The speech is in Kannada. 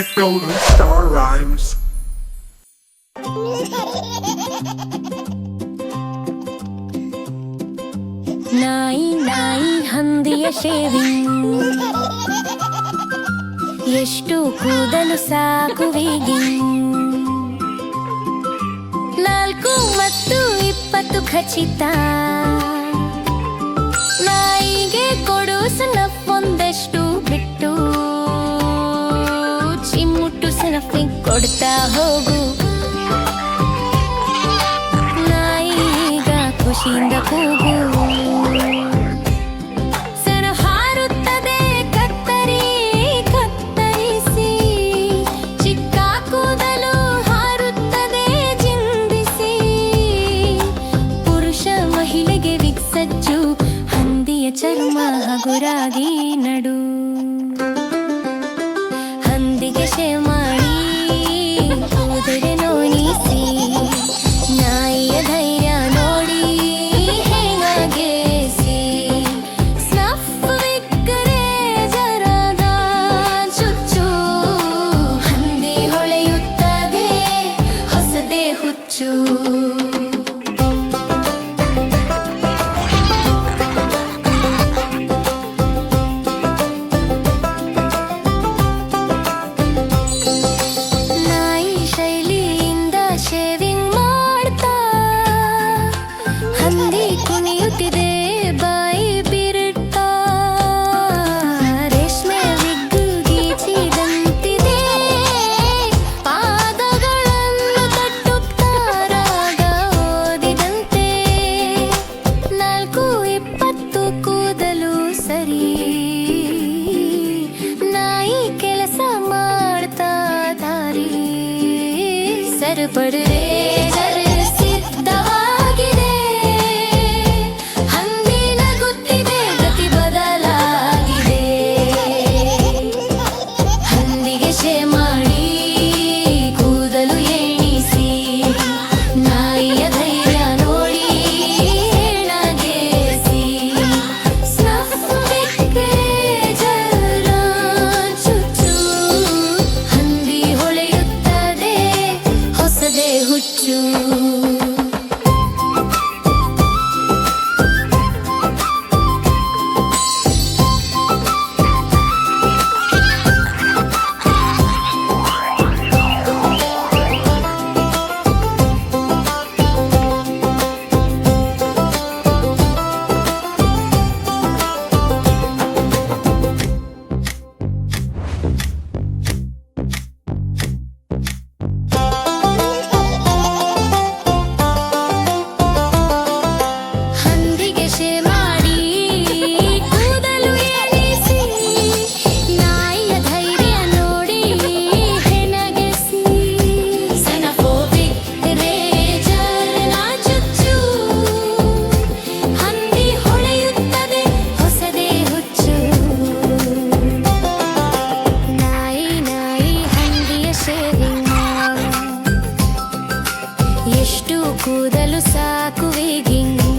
with Golden Star Rhymes. ನಾಯಿ ನಾಯಿ ಹಂದಿಯ ಶೇವಿಂಗ್. ಎಷ್ಟು ಕೂದಲು ಸಾಕುವಿಗಿ ನಾಲ್ಕು ಮತ್ತು ಇಪ್ಪತ್ತು ಖಚಿತ. ನಾಯಿಗೆ ಕೊಡು ಒಂದಷ್ಟು ಟಿಫಿನ್ ಕೊಡ್ತಾ ಹೋಗು. ನಾಯಿಗ ಖುಷಿಯಿಂದ ಕೂಗು. ಸರ ಹಾರುತ್ತದೆ ಕತ್ತರಿ, ಕತ್ತರಿಸಿ. ಚಿಕ್ಕ ಕೂದಲು ಹಾರುತ್ತದೆ ಪುರುಷ ಮಹಿಳೆಗೆ ಚರ್ಮ ಹಗುರಾಗಿ ನಡು. கருப்படுதே ಎಷ್ಟು ಕೂದಲು ಸಾಕುವೆ ಗಿಂಗ